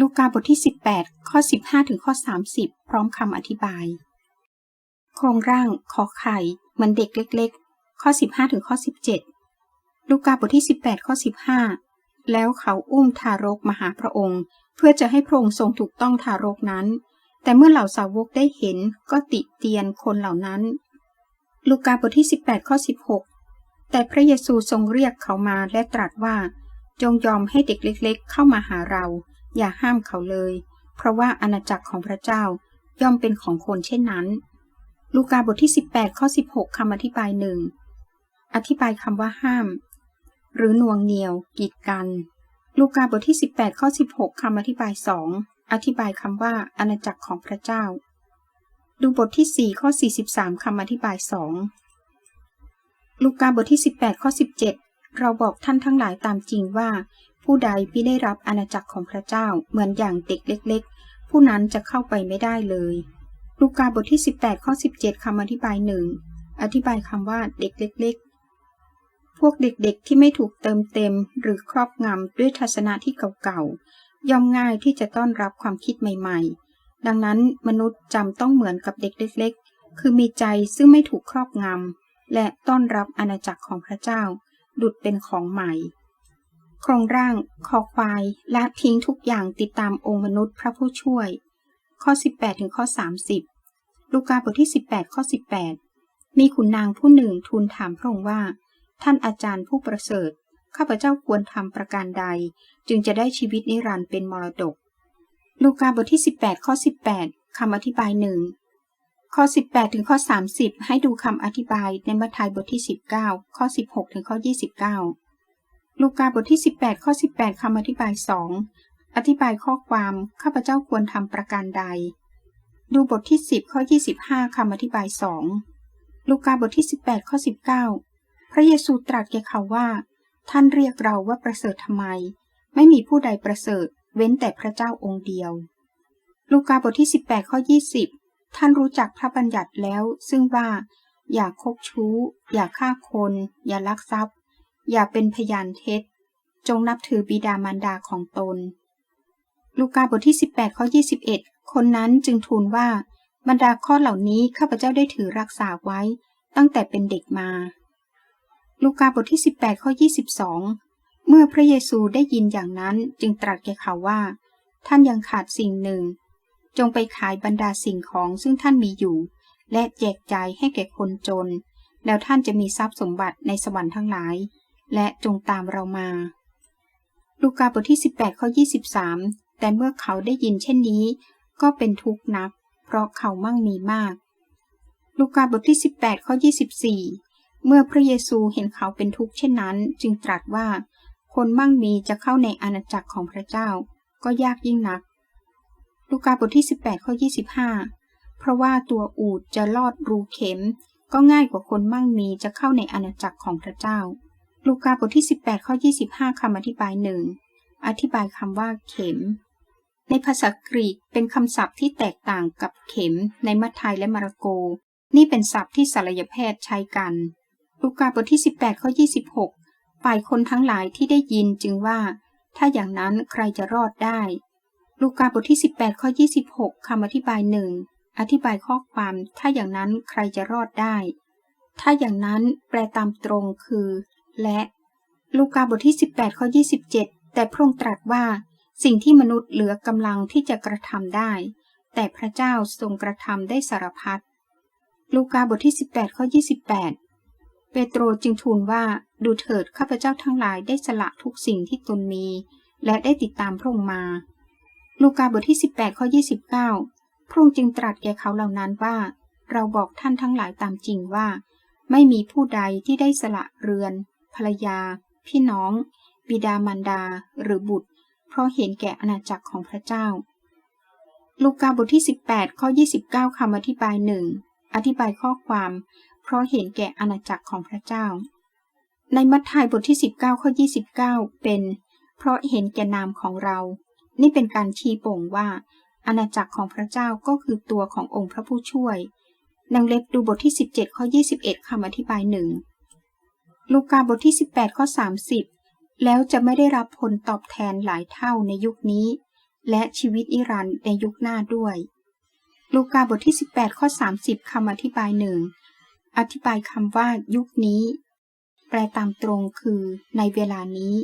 ลูกาบทที่ 18 ข้อ 15 ถึงข้อ 30 พร้อมคำอธิบาย โครงร่างขอไข่เหมือนเด็กเล็ก ๆ ข้อ 15 ถึงข้อ 17 ลูกาบทที่ 18 ข้อ 15 แล้วเขาอุ้มทารกมาหาพระองค์ เพื่อจะให้พระองค์ทรงถูกต้องทารกนั้น แต่เมื่อเหล่าสาวกได้เห็นก็ติเตียนคนเหล่านั้น ลูกาบทที่ 18 ข้อ 16 แต่พระเยซูทรงเรียกเขามาและตรัสว่า จงยอมให้เด็กเล็ก ๆ เข้ามาหาเรา อย่าห้ามเขาเลย เพราะว่าอาณาจักรของพระเจ้าย่อมเป็นของคนเช่นนั้น ลูกาบทที่ 18 ข้อ 16 คำอธิบายหนึ่ง อธิบายคำว่าห้าม หรือน่วงเหนียว กีดกัน ลูกาบทที่ 18 ข้อ 16 คำอธิบายสองอธิบายคำว่าอาณาจักรของพระเจ้า ดูบทที่ 4 ข้อ 43 คำอธิบายสองลูกาบทที่ 18 ข้อ 17 เราบอกท่านทั้งหลายตามจริงว่า ผู้ใดไม่ได้รับอาณาจักรของพระเจ้าเหมือนอย่างเด็กเล็ก ๆ ผู้นั้นจะเข้าไปไม่ได้เลย ลูกาบทที่ 18 ข้อ 17คำอธิบายหนึ่งอธิบายคำว่าเด็กเล็ก ๆ พวกเด็กๆ ที่ไม่ถูกเติมเต็ม หรือครอบงำด้วยทัศนะที่เก่าๆ ย่อมง่ายที่จะต้อนรับความคิดใหม่ ๆ ดังนั้นมนุษย์จำต้องเหมือนกับเด็กเล็ก ๆ คือมีใจซึ่งไม่ถูกครอบงำและต้อนรับอาณาจักรของพระเจ้า ดุดเป็นของใหม่ โครงร่างคอควายและทิ้งทุกอย่างติดตามองค์มนุษย์พระผู้ช่วย ข้อ 18ถึงข้อ 30 ลูกาบทที่ 18 ข้อ 18 มีขุนนางผู้หนึ่งทูลถามพระองค์ว่า ท่านอาจารย์ผู้ประเสริฐ ข้าพเจ้าควรทำประการใด จึงจะได้ชีวิตนิรันดร์เป็นมรดก ลูกาบทที่ 18 ข้อ 18คำอธิบายหนึ่งข้อ 18 ถึงข้อ 30 ให้ดูคำอธิบายในมัทธิวบทที่ 19 ข้อ 16 ถึงข้อ 29 ลูกาบทที่ 18 ข้อ 18 คำอธิบายสอธิบายข้อความ ข้าพเจ้าควรทำประการใด ดูบทที่ 10 ข้อ 25 คำอธิบายสองลูกาบทที่ 18 ข้อ 19 พระเยซูตรัสแก่เขาว่า ท่านเรียกเราว่าประเสริฐทำไม ไม่มีผู้ใดประเสริฐ เว้นแต่พระเจ้าองค์เดียว ลูกาบทที่ 18 ข้อ 20 ท่านรู้จักพระบัญญัติแล้ว ซึ่งว่า อย่าคบชู้ อย่าฆ่าคน อย่าลักทรัพย์ อย่าเป็นพยานเท็จ จงนับถือบิดามารดาของตน ลูกาบทที่ 18ข้อ21 คนนั้นจึงทูลว่าบรรดาข้อเหล่านี้ข้าพเจ้าได้ถือรักษาไว้ตั้งแต่เป็นเด็กมา ลูกาบทที่ 18ข้อ22 เมื่อพระเยซูได้ยินอย่างนั้นจึงตรัสแก่เขาว่า ท่านยังขาดสิ่งหนึ่ง จงไปขายบรรดาสิ่งของซึ่งท่านมีอยู่ และแจกจ่ายให้แก่คนจน แล้วท่านจะมีทรัพย์สมบัติในสวรรค์ทั้งหลาย และจงตามเรามา ลูกาบทที่ 18 ข้อ 23 แต่เมื่อเขาได้ยินเช่นนี้ ก็เป็นทุกข์นัก เพราะเขามั่งมีมาก ลูกาบทที่ 18 ข้อ 24 เมื่อพระเยซูเห็นเขาเป็นทุกข์เช่นนั้น จึงตรัสว่า คนมั่งมีจะเข้าในอาณาจักรของพระเจ้า ก็ยากยิ่งนัก ลูกาบทที่ 18 ข้อ 25 เพราะว่าตัวอูดจะลอดรูเข็ม ก็ง่ายกว่าคนมั่งมีจะเข้าในอาณาจักรของพระเจ้า ลูกาบทที่ 18 ข้อ 25 คำอธิบายหนึ่งอธิบายคำว่าเข็ม ในภาษากรีกเป็นคำศัพท์ที่แตกต่างกับเข็มในมัทธิยและมาระโก นี่เป็นศัพท์ที่ศัลยแพทย์ใช้กัน ลูกาบทที่ 18 ข้อ 26 ฝ่ายคนทั้งหลายที่ได้ยินจึงว่า ถ้าอย่างนั้นใครจะรอดได้ ลูกาบทที่ 18 ข้อ 26 คำอธิบายหนึ่งอธิบายข้อความ ถ้าอย่างนั้นใครจะรอดได้ ถ้าอย่างนั้นแปลตามตรงคือ และลูกาบทที่ 18 ข้อ 27 แต่พระองค์ตรัสว่าสิ่งที่มนุษย์เหลือกำลังที่จะกระทำได้ แต่พระเจ้าทรงกระทำได้สารพัดลูกาบทที่ 18 ข้อ 28 เปโตรจึงทูลว่าดูเถิดข้าพเจ้าทั้งหลายได้สละทุกสิ่งที่ตนมี และได้ติดตามพระองค์มา ลูกาบทที่ 18 ข้อ 29 พระองค์จึงตรัสแก่เขาเหล่านั้นว่า เราบอกท่านทั้งหลายตามจริงว่า ไม่มีผู้ใดที่ได้สละเรือน ภรรยา พี่น้อง บิดามารดา หรือบุตร เพราะเห็นแก่อาณาจักรของพระเจ้า ลูกาบทที่ 18 ข้อ 29 คำอธิบายหนึ่งอธิบายข้อความ เพราะเห็นแก่อาณาจักรของพระเจ้า ในมัทธิวบทที่ 19 ข้อ 29 เป็น เพราะเห็นแก่นามของเรา นี่เป็นการชี้โป่งว่า อาณาจักรของพระเจ้าก็คือตัวขององค์พระผู้ช่วยนางเล็บดูบทที่ 17 ข้อ 21 คำอธิบายหนึ่ง ลูกาบทที่ 18 ข้อ 30 แล้วจะไม่ได้รับผลตอบแทนหลายเท่าในยุคนี้ และชีวิตอิรันในยุคหน้าด้วย ลูกาบทที่ 18 ข้อ 30 คำอธิบายหนึ่งอธิบายคำว่ายุคนี้ แปลตามตรงคือในเวลานี้